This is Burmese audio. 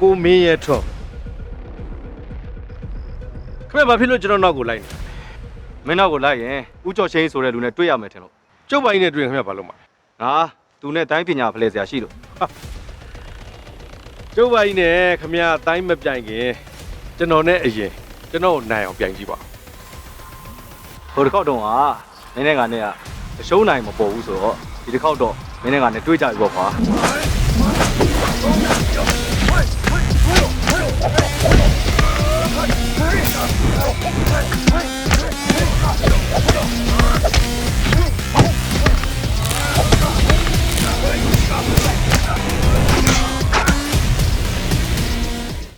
ကိုမင်းရဲ့ထွန်းခင်ဗျဘာဖြစ်လို့ကျွန်တော်နောက်ကိုလိုက်နေမင်းနောက်ကိုလိုက်ရင်ဦးကျော်ချင်းဆိုတဲ့လူနဲ့တွေ့ရမယ်ထင်လို့ကျုပ်ပိုင်းနဲ့တွေ့ရင်ခင်ဗျဘာလုပ်မှာငါသူနဲ့တိုင်းပညာဖလှယ်စရာရှိလို့ကျုပ်ပိုင်းနဲ့ခင်ဗျအတိုင်းမပြိုင်ခင်ကျွန်တော်နဲ့အရင်ကျွန်တော်ကိုနိုင်အောင်ပြိုင်ကြည့်ပါဟိုတစ်ခေါက်တော့ကမင်းနဲ့ငါနဲ့ကအရှုံးနိုင်မပေါ်ဘူးဆိုတော့ဒီတစ်ခေါက်တော့မင်းနဲ့ငါနဲ့တွေ့ကြပြီပေါ့ကွာ Yeah.